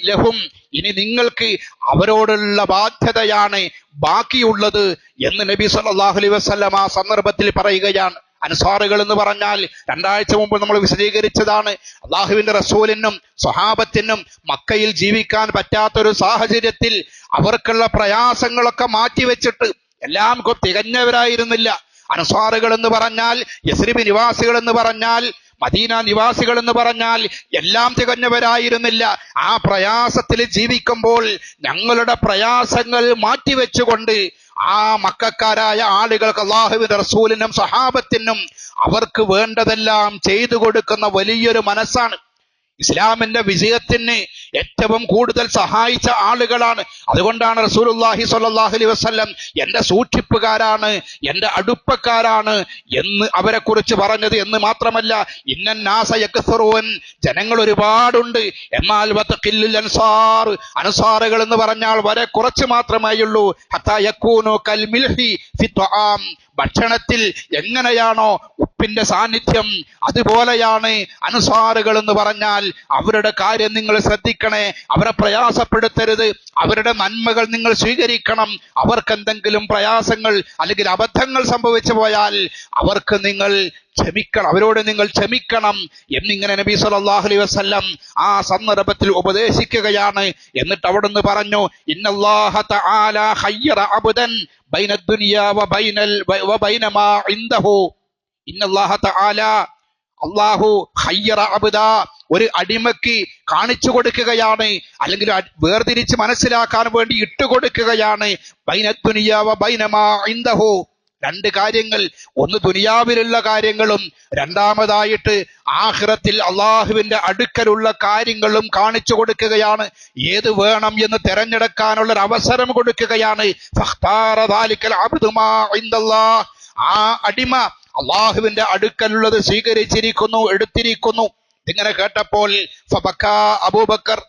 ലഹും. ഇനി നിങ്ങൾക്ക് അവരോടുള്ള ബാധ്യതയാണ് ബാക്കിയുള്ളത് എന്ന് നബി സല്ലല്ലാഹു അലൈഹി വസ്ലം ആ സന്ദർഭത്തിൽ പറയുകയാണ്. അൻസാറുകൾ എന്ന് പറഞ്ഞാൽ രണ്ടാഴ്ച മുമ്പ് നമ്മൾ വിശദീകരിച്ചതാണ്. അള്ളാഹുവിന്റെ റസൂലിനും സ്വഹാബത്തിനും മക്കയിൽ ജീവിക്കാൻ പറ്റാത്തൊരു സാഹചര്യത്തിൽ അവർക്കുള്ള പ്രയാസങ്ങളൊക്കെ മാറ്റിവെച്ചിട്ട് എല്ലാം തികഞ്ഞവരായിരുന്നില്ല. അൻസാറുകൾ എന്ന് പറഞ്ഞാൽ യസ്രിബി നിവാസികൾ എന്ന് പറഞ്ഞാൽ മദീന നിവാസികൾ എന്ന് പറഞ്ഞാൽ എല്ലാം തികഞ്ഞവരായിരുന്നില്ല. ആ പ്രയാസത്തിൽ ജീവിക്കുമ്പോൾ ഞങ്ങളുടെ പ്രയാസങ്ങൾ മാറ്റിവെച്ചുകൊണ്ട് ആ മക്കാരായ ആളുകൾക്ക് അള്ളാഹുവിന്റെ റസൂലിനും സഹാബത്തിനും അവർക്ക് വേണ്ടതെല്ലാം ചെയ്തു കൊടുക്കുന്ന വലിയൊരു മനസ്സാണ്. ഇസ്ലാമിന്റെ വിജയത്തിന് ഏറ്റവും കൂടുതൽ സഹായിച്ച ആളുകളാണ്. അതുകൊണ്ടാണ് സ്വല്ലല്ലാഹു അലൈഹി വസല്ലം എന്റെ സൂക്ഷിപ്പുകാരാണ് എന്റെ അടുപ്പക്കാരാണ് എന്ന് അവരെ കുറിച്ച് പറഞ്ഞത് എന്ന് മാത്രമല്ല ഇന്നൻ യക്സറൂൻ ജനങ്ങൾ ഒരുപാടുണ്ട്. എന്നാൽ അൻസാർ അനുസാറുകൾ എന്ന് പറഞ്ഞാൽ വരെ കുറച്ച് മാത്രമേയുള്ളൂ ഹത്താ ഭക്ഷണത്തിൽ എങ്ങനെയാണോ ഉപ്പിന്റെ സാന്നിധ്യം അതുപോലെയാണ് അനുസാറുകൾ എന്ന് പറഞ്ഞാൽ അവരുടെ കാര്യം നിങ്ങൾ ശ്രദ്ധിക്കണേ അവരെ പ്രയാസപ്പെടുത്തരുത് അവരുടെ നന്മകൾ നിങ്ങൾ സ്വീകരിക്കണം. അവർക്ക് എന്തെങ്കിലും പ്രയാസങ്ങൾ അല്ലെങ്കിൽ അബദ്ധങ്ങൾ സംഭവിച്ചു പോയാൽ അവർക്ക് നിങ്ങൾ ക്ഷമിക്കണം അവരോട് നിങ്ങൾ ക്ഷമിക്കണം എന്നിങ്ങനെ നബി സല്ലല്ലാഹു അലൈഹി വസല്ലം ആ സന്ദർഭത്തിൽ ഉപദേശിക്കുകയാണ്. എന്നിട്ട് അവിടുന്ന് പറഞ്ഞു ഇന്നല്ലാഹ തആല അബ്ദൻ ബൈന ദുനിയ വ ബൈനൽ വ ബൈനമാ ഇൻദഹു. അള്ളാഹു ഒരു അടിമയ്ക്ക് കാണിച്ചു കൊടുക്കുകയാണ് അല്ലെങ്കിൽ വേർതിരിച്ച് മനസ്സിലാക്കാൻ വേണ്ടി ഇട്ടുകൊടുക്കുകയാണ്. രണ്ട് കാര്യങ്ങൾ ഒന്ന് ദുനിയാവിലുള്ള കാര്യങ്ങളും രണ്ടാമതായിട്ട് ആഹ്റത്തിൽ അള്ളാഹുവിന്റെ അടുക്കലുള്ള കാര്യങ്ങളും കാണിച്ചു കൊടുക്കുകയാണ്. ഏത് വേണം എന്ന് തെരഞ്ഞെടുക്കാനുള്ള ഒരു അവസരം കൊടുക്കുകയാണ്. ആ അടിമ അള്ളാഹുവിന്റെ അടുക്കലുള്ളത് സ്വീകരിച്ചിരിക്കുന്നു എടുത്തിരിക്കുന്നു. ഇങ്ങനെ കേട്ടപ്പോൾ അബൂബക്കർ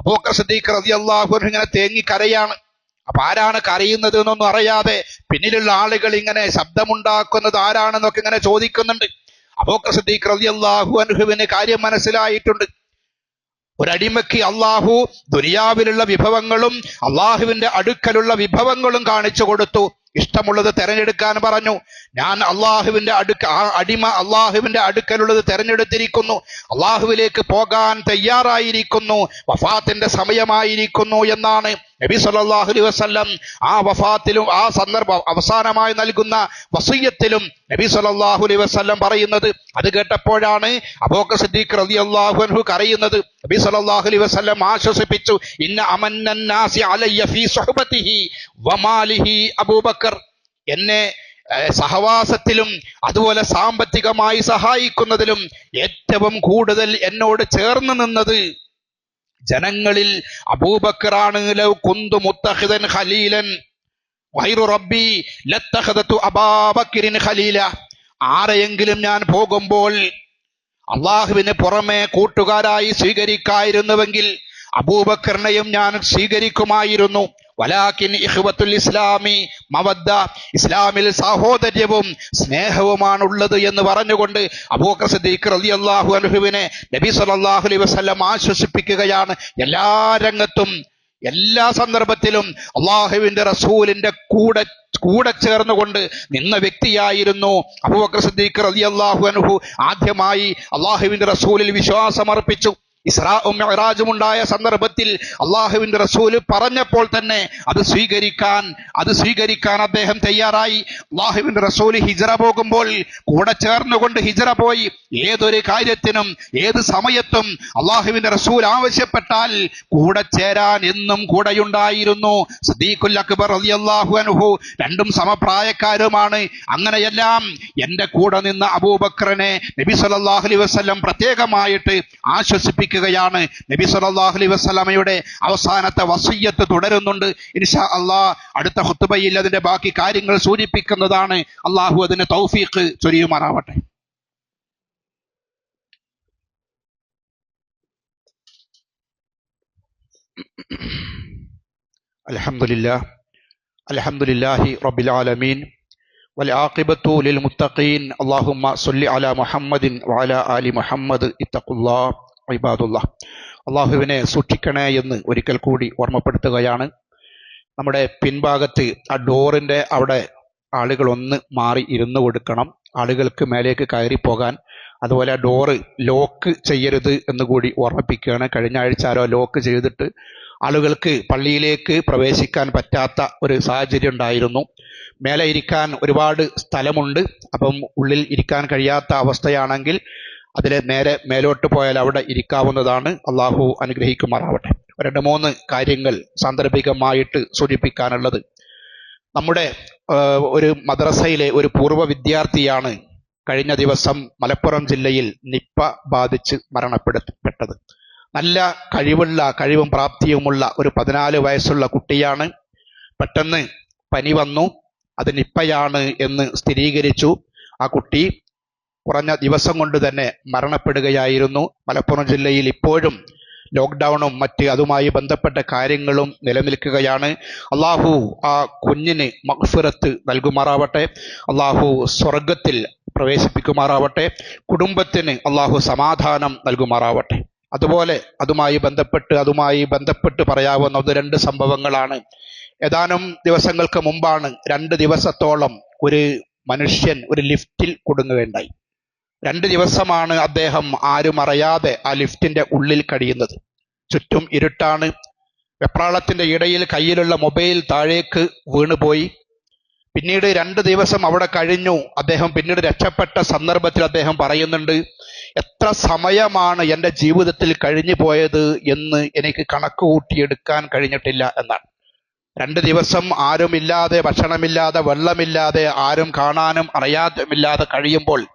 അബൂബക്കർ സിദ്ദീഖ് റളിയല്ലാഹു അൻഹു ഇങ്ങനെ തേങ്ങി കരയാണ്. അപ്പൊ ആരാണ് കരയുന്നത് എന്നൊന്നും അറിയാതെ പിന്നിലുള്ള ആളുകൾ ഇങ്ങനെ ശബ്ദമുണ്ടാക്കുന്നത് ആരാണെന്നൊക്കെ ഇങ്ങനെ ചോദിക്കുന്നുണ്ട്. അബൂബക്കർ റതി അള്ളാഹു അനുഹുവിന് കാര്യം മനസ്സിലായിട്ടുണ്ട്. ഒരടിമയ്ക്ക് അള്ളാഹു ദുനിയാവിലുള്ള വിഭവങ്ങളും അള്ളാഹുവിന്റെ അടുക്കലുള്ള വിഭവങ്ങളും കാണിച്ചു കൊടുത്തു. ഇഷ്ടമുള്ളത് തെരഞ്ഞെടുക്കാൻ പറഞ്ഞു. ഞാൻ അള്ളാഹുവിന്റെ അടുക്ക ആ അടിമ അള്ളാഹുവിന്റെ അടുക്കലുള്ളത് തെരഞ്ഞെടുത്തിരിക്കുന്നു. അള്ളാഹുവിലേക്ക് പോകാൻ തയ്യാറായിരിക്കുന്നു. വഫാത്തിന്റെ സമയമായിരിക്കുന്നു എന്നാണ്. നബി സല്ലല്ലാഹു അലൈഹി വസല്ലം ആ വഫാത്തിലും ആ സന്ദർഭം അവസാനമായി നൽകുന്ന വസയ്യത്തിലും നബി സല്ലല്ലാഹു അലൈഹി വസല്ലം പറയുന്നത്. അത് കേട്ടപ്പോഴാണ് അബൂബക്കർ സിദ്ദീഖ് റളിയല്ലാഹു അൻഹു കരയുന്നത്. നബി സല്ലല്ലാഹു അലൈഹി വസല്ലം ആശ്വസിപ്പിച്ചു ഇന്ന അമന്നന്നാസി അലയ്യ ഫീ സുഹ്ബത്തിഹി വമാലിഹി അബൂബക്കർ. എന്നെ സഹവാസത്തിലും അതുപോലെ സാമ്പത്തികമായി സഹായിക്കുന്നതിലും ഏറ്റവും കൂടുതൽ എന്നോട് ചേർന്ന് നിന്നത് ജനങ്ങളിൽ അബൂബക്കറാണ് ലൗ കുന്തു മുത്തഹിദൻ ഖലീലൻ. വൈറു റബ്ബി ലത്തഹദത്തു അബാബക്കിരിൻ ഖലീല. ആരെയെങ്കിലും ഞാൻ പോകുമ്പോൾ അള്ളാഹുവിന് പുറമെ കൂട്ടുകാരായി സ്വീകരിക്കായിരുന്നുവെങ്കിൽ അബൂബക്കറിനെയും ഞാൻ സ്വീകരിക്കുമായിരുന്നു. വലാക്കിൻ ഇഹ്വത്തുൽ ഇസ്ലാമി മവദ്ദ ഇസ്ലാമിൽ സാഹോദര്യവും സ്നേഹവുമാണ് ഉള്ളത് എന്ന് പറഞ്ഞുകൊണ്ട് അബൂബക്കർ സിദ്ദീഖ് റളിയല്ലാഹു അൻഹുവിനെ നബി സല്ലല്ലാഹു അലൈഹി വസല്ലം ആശ്വസിപ്പിക്കുകയാണ്. എല്ലാ രംഗത്തും എല്ലാ സന്ദർഭത്തിലും അള്ളാഹുവിന്റെ റസൂലിന്റെ കൂടെ കൂടെ ചേർന്നുകൊണ്ട് നിന്ന വ്യക്തിയായിരുന്നു അബൂബക്കർ സിദ്ദീഖ് റളിയല്ലാഹു അൻഹു. ആദ്യമായി അള്ളാഹുവിന്റെ റസൂലിൽ വിശ്വാസമർപ്പിച്ചു. ഇസ്രാഉം ഉണ്ടായ സന്ദർഭത്തിൽ അള്ളാഹുവിന്റെ റസൂൽ പറഞ്ഞപ്പോൾ തന്നെ അത് സ്വീകരിക്കാൻ അത് സ്വീകരിക്കാൻ അദ്ദേഹം തയ്യാറായി. അള്ളാഹുവിന്റെ റസൂൽ ഹിജറ പോകുമ്പോൾ കൂടെ ചേർന്നുകൊണ്ട് ഹിജറ പോയി. ഏതൊരു കാര്യത്തിനും ഏത് സമയത്തും അള്ളാഹുവിന്റെ റസൂൽ ആവശ്യപ്പെട്ടാൽ കൂടെ ചേരാൻ എന്നും കൂടെയുണ്ടായിരുന്നു. സദീഖുൽ അക്ബർ അലി അള്ളാഹു അനുഹു രണ്ടും സമപ്രായക്കാരുമാണ്. അങ്ങനെയെല്ലാം എന്റെ കൂടെ നിന്ന അബൂബക്കറിനെ നബി സല്ലല്ലാഹു അലൈഹി പ്രത്യേകമായിട്ട് പ്രത്യേകമായിട്ട് ആശ്വസിപ്പിക്കുകയാണ് നബി സല്ലല്ലാഹു അലൈഹി വസല്ലമയുടെ അവസാനത്തെ വസയ്യത്ത് തുടരുന്നുണ്ട് ഇൻഷാ അള്ളാഹ് അടുത്ത ഹുത്തുബയിൽ അതിന്റെ ബാക്കി കാര്യങ്ങൾ സൂചിപ്പിക്കുന്നതാണ് അള്ളാഹു അതിന് തൗഫീഖ് ചൊരിയുമാറാവട്ടെ അൽഹംദുലില്ലാ അൽഹംദുലില്ലാഹി റബ്ബിൽ ആലമീൻ والعاقبة للمتقين اللهم صل على محمد وعلى آل محمد اتقوا الله ഇബാദുല്ല. അള്ളാഹുവിനെ സൂക്ഷിക്കണേ എന്ന് ഒരിക്കൽ കൂടി ഓർമ്മപ്പെടുത്തുകയാണ്. നമ്മുടെ പിൻഭാഗത്ത് ആ ഡോറിന്റെ അവിടെ ആളുകൾ ഒന്ന് മാറി ഇരുന്ന് കൊടുക്കണം. ആളുകൾക്ക് മേലേക്ക് കയറി പോകാൻ. അതുപോലെ ഡോറ് ലോക്ക് ചെയ്യരുത് എന്ന് കൂടി ഓർമ്മിപ്പിക്കുകയാണ്. കഴിഞ്ഞ ആഴ്ച ആരോ ലോക്ക് ചെയ്തിട്ട് ആളുകൾക്ക് പള്ളിയിലേക്ക് പ്രവേശിക്കാൻ പറ്റാത്ത ഒരു സാഹചര്യം ഉണ്ടായിരുന്നു. മേലെ ഇരിക്കാൻ ഒരുപാട് സ്ഥലമുണ്ട്. അപ്പം ഉള്ളിൽ ഇരിക്കാൻ കഴിയാത്ത അവസ്ഥയാണെങ്കിൽ അതിലെ നേരെ മേലോട്ട് പോയാൽ അവിടെ ഇരിക്കാവുന്നതാണ്. അള്ളാഹു അനുഗ്രഹിക്കുമാറാവട്ടെ. രണ്ട് മൂന്ന് കാര്യങ്ങൾ സാന്ദർഭികമായിട്ട് സൂചിപ്പിക്കാനുള്ളത്. നമ്മുടെ ഒരു മദ്രസയിലെ ഒരു പൂർവ വിദ്യാർത്ഥിയാണ് കഴിഞ്ഞ ദിവസം മലപ്പുറം ജില്ലയിൽ നിപ്പ ബാധിച്ച് മരണപ്പെടുത്തപ്പെട്ടത് നല്ല കഴിവുള്ള കഴിവും പ്രാപ്തിയുമുള്ള ഒരു പതിനാല് വയസ്സുള്ള കുട്ടിയാണ്. പെട്ടെന്ന് പനി വന്നു. അത് നിപ്പയാണ് എന്ന് സ്ഥിരീകരിച്ചു. ആ കുട്ടി കുറഞ്ഞ ദിവസം കൊണ്ട് തന്നെ മരണപ്പെടുകയായിരുന്നു. മലപ്പുറം ജില്ലയിൽ ഇപ്പോഴും ലോക്ക്ഡൗണും മറ്റ് അതുമായി ബന്ധപ്പെട്ട കാര്യങ്ങളും നിലനിൽക്കുകയാണ്. അള്ളാഹു ആ കുഞ്ഞിന് മഗ്ഫിറത്ത് നൽകുമാറാവട്ടെ. അള്ളാഹു സ്വർഗത്തിൽ പ്രവേശിപ്പിക്കുമാറാവട്ടെ. കുടുംബത്തിന് അള്ളാഹു സമാധാനം നൽകുമാറാവട്ടെ. അതുപോലെ അതുമായി ബന്ധപ്പെട്ട് അതുമായി ബന്ധപ്പെട്ട് പറയാവുന്ന ഒന്ന് രണ്ട് സംഭവങ്ങളാണ്. ഏതാനും ദിവസങ്ങൾക്ക് മുമ്പാണ് രണ്ട് ദിവസത്തോളം ഒരു മനുഷ്യൻ ഒരു ലിഫ്റ്റിൽ കുടുങ്ങുകയുണ്ടായി. രണ്ട് ദിവസമാണ് അദ്ദേഹം ആരും അറിയാതെ ആ ലിഫ്റ്റിന്റെ ഉള്ളിൽ കഴിയുന്നത്. ചുറ്റും ഇരുട്ടാണ്. വെപ്രാളത്തിന്റെ ഇടയിൽ കയ്യിലുള്ള മൊബൈൽ താഴേക്ക് വീണുപോയി. പിന്നീട് രണ്ട് ദിവസം അവിടെ കഴിഞ്ഞു. അദ്ദേഹം പിന്നീട് രക്ഷപ്പെട്ട സന്ദർഭത്തിൽ അദ്ദേഹം പറയുന്നുണ്ട് എത്ര സമയമാണ് എന്റെ ജീവിതത്തിൽ കഴിഞ്ഞു പോയത് എന്ന് എനിക്ക് കണക്ക് കൂട്ടിയെടുക്കാൻ കഴിഞ്ഞിട്ടില്ല എന്നാണ്. രണ്ട് ദിവസം ആരുമില്ലാതെ ഭക്ഷണമില്ലാതെ വെള്ളമില്ലാതെ ആരും കാണാനും അറിയാതുമില്ലാതെ കഴിയുമ്പോൾ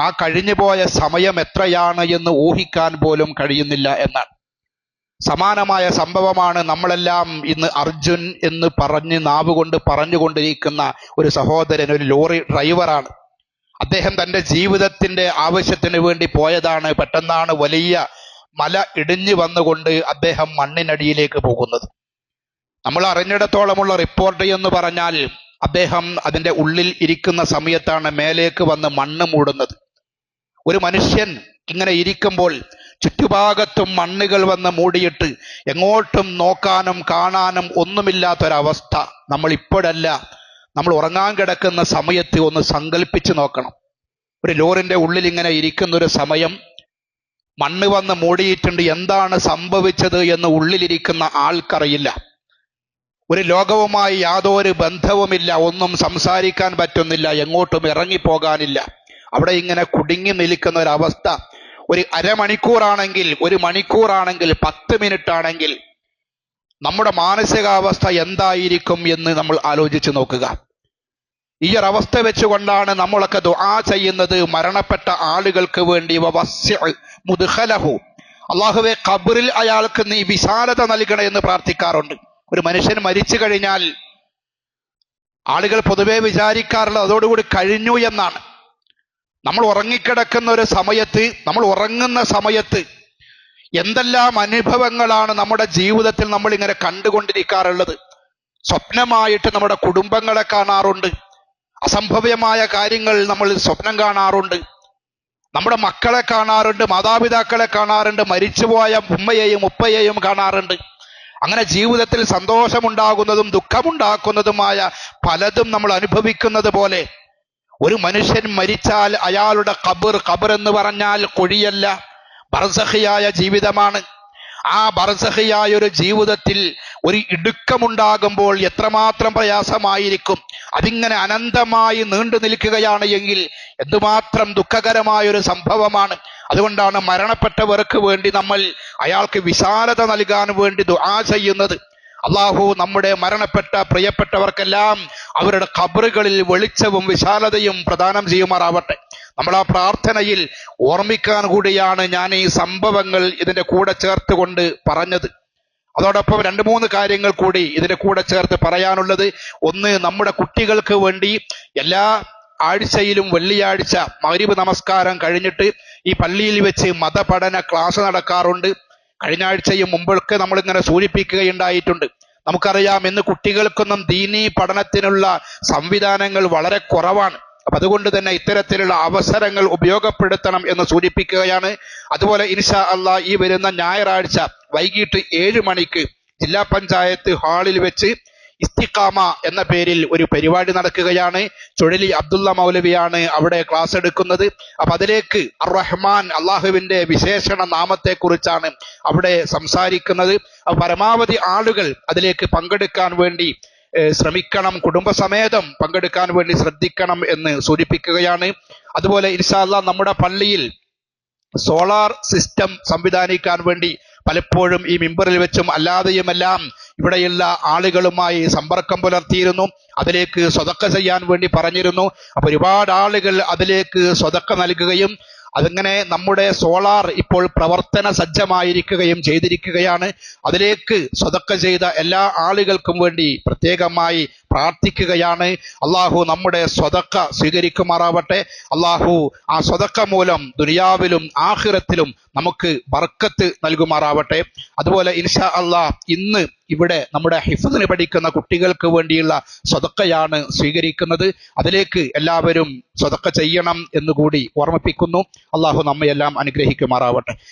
ആ കഴിഞ്ഞുപോയ സമയം എത്രയാണ് എന്ന് ഊഹിക്കാൻ പോലും കഴിയുന്നില്ല എന്നാണ്. സമാനമായ സംഭവമാണ് നമ്മളെല്ലാം ഇന്ന് അർജുൻ എന്ന് പറഞ്ഞ് നാവുകൊണ്ട് പറഞ്ഞുകൊണ്ടിരിക്കുന്ന ഒരു സഹോദരൻ ഒരു ലോറി ഡ്രൈവറാണ്. അദ്ദേഹം തന്റെ ജീവിതത്തിന്റെ ആവശ്യത്തിന് വേണ്ടി പോയതാണ്. പെട്ടെന്നാണ് വലിയ മല ഇടിഞ്ഞു വന്നുകൊണ്ട് അദ്ദേഹം മണ്ണിനടിയിലേക്ക് പോകുന്നത്. നമ്മൾ അറിഞ്ഞിടത്തോളമുള്ള റിപ്പോർട്ട് എന്ന് പറഞ്ഞാൽ അദ്ദേഹം അതിന്റെ ഉള്ളിൽ ഇരിക്കുന്ന സമയത്താണ് മേലേക്ക് വന്ന് മണ്ണ് മൂടുന്നത്. ഒരു മനുഷ്യൻ ഇങ്ങനെ ഇരിക്കുമ്പോൾ ചുറ്റുഭാഗത്തും മണ്ണുകൾ വന്ന് മൂടിയിട്ട് എങ്ങോട്ടും നോക്കാനും കാണാനും ഒന്നുമില്ലാത്തൊരവസ്ഥ നമ്മൾ ഇപ്പോഴല്ല നമ്മൾ ഉറങ്ങാൻ കിടക്കുന്ന സമയത്ത് ഒന്ന് സങ്കല്പിച്ച് നോക്കണം. ഒരു ലോറിന്റെ ഉള്ളിൽ ഇങ്ങനെ ഇരിക്കുന്ന ഒരു സമയം മണ്ണ് വന്ന് മൂടിയിട്ടുണ്ട്. എന്താണ് സംഭവിച്ചത് എന്ന് ഉള്ളിലിരിക്കുന്ന ആൾക്കറിയില്ല. ഒരു ലോകവുമായി യാതൊരു ബന്ധവുമില്ല. ഒന്നും സംസാരിക്കാൻ പറ്റുന്നില്ല. എങ്ങോട്ടും ഇറങ്ങിപ്പോകാനില്ല. അവിടെ ഇങ്ങനെ കുടുങ്ങി നിൽക്കുന്ന ഒരു അവസ്ഥ. ഒരു അരമണിക്കൂറാണെങ്കിൽ ഒരു മണിക്കൂറാണെങ്കിൽ പത്ത് മിനിറ്റ് ആണെങ്കിൽ നമ്മുടെ മാനസികാവസ്ഥ എന്തായിരിക്കും എന്ന് നമ്മൾ ആലോചിച്ച് നോക്കുക. ഈ ഒരു അവസ്ഥ വെച്ചുകൊണ്ടാണ് നമ്മളൊക്കെ ദുആ ചെയ്യുന്നത്. മരണപ്പെട്ട ആളുകൾക്ക് വേണ്ടി മുദ്ഖലഹു. അള്ളാഹുവെ ഖബറിൽ അയാൾക്ക് നീ വിശാലത നൽകണേ എന്ന് പ്രാർത്ഥിക്കാറുണ്ട്. ഒരു മനുഷ്യൻ മരിച്ചു കഴിഞ്ഞാൽ ആളുകൾ പൊതുവെ വിചാരിക്കാറുള്ളത് അതോടുകൂടി കഴിഞ്ഞു എന്നാണ്. നമ്മൾ ഉറങ്ങിക്കിടക്കുന്ന ഒരു സമയത്ത് നമ്മൾ ഉറങ്ങുന്ന സമയത്ത് എന്തെല്ലാം അനുഭവങ്ങളാണ് നമ്മുടെ ജീവിതത്തിൽ നമ്മൾ ഇങ്ങനെ കണ്ടുകൊണ്ടിരിക്കാറുള്ളത്. സ്വപ്നമായിട്ട് നമ്മുടെ കുടുംബങ്ങളെ കാണാറുണ്ട്. അസംഭവ്യമായ കാര്യങ്ങൾ നമ്മൾ സ്വപ്നം കാണാറുണ്ട്. നമ്മുടെ മക്കളെ കാണാറുണ്ട് മാതാപിതാക്കളെ കാണാറുണ്ട് മരിച്ചുപോയ ഉമ്മയെയും ഉപ്പയെയും കാണാറുണ്ട്. അങ്ങനെ ജീവിതത്തിൽ സന്തോഷമുണ്ടാകുന്നതും ദുഃഖമുണ്ടാക്കുന്നതുമായ പലതും നമ്മൾ അനുഭവിക്കുന്നത് പോലെ ഒരു മനുഷ്യൻ മരിച്ചാൽ അയാളുടെ കബർ കബർ എന്ന് പറഞ്ഞാൽ കുഴിയല്ല ബർസഹിയായ ജീവിതമാണ്. ആ ബർസഹിയായ ഒരു ജീവിതത്തിൽ ഒരു ഇടുക്കമുണ്ടാകുമ്പോൾ എത്രമാത്രം പ്രയാസമായിരിക്കും. അതിങ്ങനെ അനന്തമായി നീണ്ടു നിൽക്കുകയാണ് എങ്കിൽ എന്തുമാത്രം ദുഃഖകരമായൊരു സംഭവമാണ്. അതുകൊണ്ടാണ് മരണപ്പെട്ടവർക്ക് വേണ്ടി നമ്മൾ അയാൾക്ക് വിശാലത നൽകാൻ വേണ്ടി ദുആ ചെയ്യുന്നത്. അള്ളാഹു നമ്മുടെ മരണപ്പെട്ട പ്രിയപ്പെട്ടവർക്കെല്ലാം അവരുടെ ഖബറുകളിൽ വെളിച്ചവും വിശാലതയും പ്രദാനം ചെയ്യുമാറാവട്ടെ. നമ്മൾ ആ പ്രാർത്ഥനയിൽ ഓർമ്മിക്കാൻ കൂടിയാണ് ഞാൻ ഈ സംഭവങ്ങൾ ഇതിന്റെ കൂടെ ചേർത്തുകൊണ്ട് പറഞ്ഞത്. അതോടൊപ്പം രണ്ട് മൂന്ന് കാര്യങ്ങൾ കൂടി ഇതിന്റെ കൂടെ ചേർത്ത് പറയാനുള്ളത്. ഒന്ന് നമ്മുടെ കുട്ടികൾക്ക് വേണ്ടി എല്ലാ ആഴ്ചയിലും വെള്ളിയാഴ്ച മഗ്രിബ് നമസ്കാരം കഴിഞ്ഞിട്ട് ഈ പള്ളിയിൽ വെച്ച് മതപഠന ക്ലാസ് നടക്കാറുണ്ട്. കഴിഞ്ഞ ആഴ്ചയും മുമ്പൊക്കെ നമ്മൾ ഇങ്ങനെ സൂചിപ്പിക്കുകയുണ്ടായിട്ടുണ്ട്. നമുക്കറിയാം ഇന്ന് കുട്ടികൾക്കൊന്നും ദീനീ പഠനത്തിനുള്ള സംവിധാനങ്ങൾ വളരെ കുറവാണ്. അപ്പൊ അതുകൊണ്ട് തന്നെ ഇത്തരത്തിലുള്ള അവസരങ്ങൾ ഉപയോഗപ്പെടുത്തണം എന്ന് സൂചിപ്പിക്കുകയാണ്. അതുപോലെ ഇൻഷാ അള്ളാ ഈ വരുന്ന ഞായറാഴ്ച വൈകിട്ട് ഏഴ് മണിക്ക് ജില്ലാ പഞ്ചായത്ത് ഹാളിൽ വെച്ച് ഇസ്തിഖാമ എന്ന പേരിൽ ഒരു പരിപാടി നടക്കുകയാണ്. ചുഴലി അബ്ദുള്ള മൗലവിയാണ് അവിടെ ക്ലാസ് എടുക്കുന്നത്. അപ്പൊ അതിലേക്ക് അർ റഹ്മാൻ അള്ളാഹുവിന്റെ വിശേഷണ നാമത്തെ കുറിച്ചാണ് അവിടെ സംസാരിക്കുന്നത്. പരമാവധി ആളുകൾ അതിലേക്ക് പങ്കെടുക്കാൻ വേണ്ടി ശ്രമിക്കണം. കുടുംബസമേതം പങ്കെടുക്കാൻ വേണ്ടി ശ്രദ്ധിക്കണം എന്ന് സൂചിപ്പിക്കുകയാണ്. അതുപോലെ ഇൻഷാല്ല നമ്മുടെ പള്ളിയിൽ സോളാർ സിസ്റ്റം സംവിധാനിക്കാൻ വേണ്ടി പലപ്പോഴും ഈ മിമ്പറിൽ വെച്ചും അല്ലാതെയുമെല്ലാം ഇവിടെയുള്ള ആളുകളുമായി സമ്പർക്കം പുലർത്തിയിരുന്നു. അതിലേക്ക് സ്വതക്ക ചെയ്യാൻ വേണ്ടി പറഞ്ഞിരുന്നു. അപ്പൊ ഒരുപാട് ആളുകൾ അതിലേക്ക് സ്വതക്ക നൽകുകയും അതങ്ങനെ നമ്മുടെ സോളാർ ഇപ്പോൾ പ്രവർത്തന സജ്ജമായിരിക്കുകയും ചെയ്തിരിക്കുകയാണ്. അതിലേക്ക് സ്വതക്ക ചെയ്ത എല്ലാ ആളുകൾക്കും വേണ്ടി പ്രത്യേകമായി പ്രാർത്ഥിക്കുകയാണ്. അള്ളാഹു നമ്മുടെ സ്വതക്ക സ്വീകരിക്കുമാറാവട്ടെ. അള്ളാഹു ആ സ്വതക്ക മൂലം ദുനിയാവിലും ആഹിറത്തിലും നമുക്ക് ബർക്കത്ത് നൽകുമാറാവട്ടെ. അതുപോലെ ഇൻഷാ അള്ളാഹ് ഇന്ന് ഇവിടെ നമ്മുടെ ഹിഫദിന് പഠിക്കുന്ന കുട്ടികൾക്ക് വേണ്ടിയുള്ള സ്വതക്കയാണ് സ്വീകരിക്കുന്നത്. അതിലേക്ക് എല്ലാവരും സ്വതക്ക ചെയ്യണം എന്നുകൂടി ഓർമ്മിപ്പിക്കുന്നു. അള്ളാഹു നമ്മയെല്ലാം അനുഗ്രഹിക്കുമാറാവട്ടെ.